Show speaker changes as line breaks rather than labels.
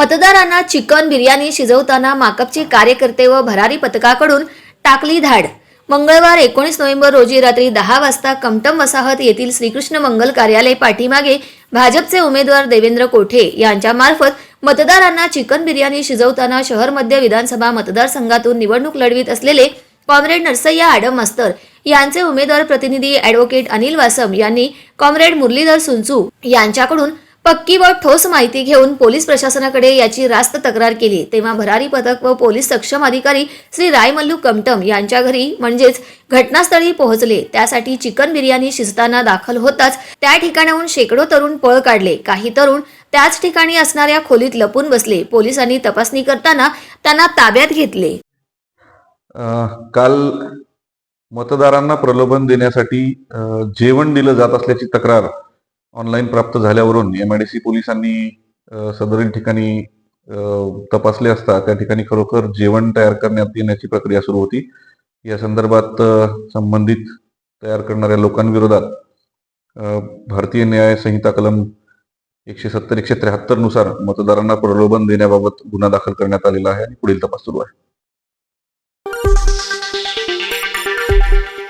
मतदारांना चिकन बिर्याणी शिजवताना माकपचे कार्यकर्ते व भरारी पथकाकडून टाकली धाड. मंगळवार एकोणीस नोव्हेंबर रोजी रात्री दहा वाजता कमटम वसाहत येथील श्रीकृष्ण मंगल कार्यालय पाठीमागे भाजपचे उमेदवार देवेंद्र कोठे यांच्यामार्फत मतदारांना चिकन बिर्याणी शिजवताना शहर मध्य विधानसभा मतदारसंघातून निवडणूक लढवित असलेले कॉम्रेड नरसय्या आडम मास्तर यांचे उमेदवार प्रतिनिधी ॲडव्होकेट अनिल वासम यांनी कॉम्रेड मुरलीधर सुंचू यांच्याकडून पक्की व ठोस माहिती घेऊन पोलीस प्रशासनाकडे याची रास्त तक्रार केली. तेव्हा भरारी पथक व पोलीस सक्षम अधिकारी श्री रायमल्लू कमटम यांच्या घरी म्हणजेच घटनास्थळी पोहोचले. त्यासाठी चिकन बिर्याणी शिजताना दाखल होताच त्या ठिकाणाहून शेकडो तरुण पळ काढले. काही तरुण त्याच ठिकाणी असणाऱ्या खोलीत लपून बसले. पोलिसांनी तपासणी करताना त्यांना ताब्यात घेतले.
काल मतदारांना प्रलोभन देण्यासाठी जेवण दिलं जात असल्याची तक्रार ऑनलाईन प्राप्त झाल्यावरून एमआयडीसी पोलिसांनी सदरील ठिकाणी तपासले असता त्या ठिकाणी खरोखर जेवण तयार करण्यात येण्याची प्रक्रिया सुरू होती. या संदर्भात संबंधित तयार करणाऱ्या लोकांविरोधात भारतीय न्याय संहिता कलम एकशे सत्तर एकशे त्र्याहत्तरनुसार मतदारांना प्रलोभन देण्याबाबत गुन्हा दाखल करण्यात आलेला आहे आणि पुढील तपास सुरू आहे.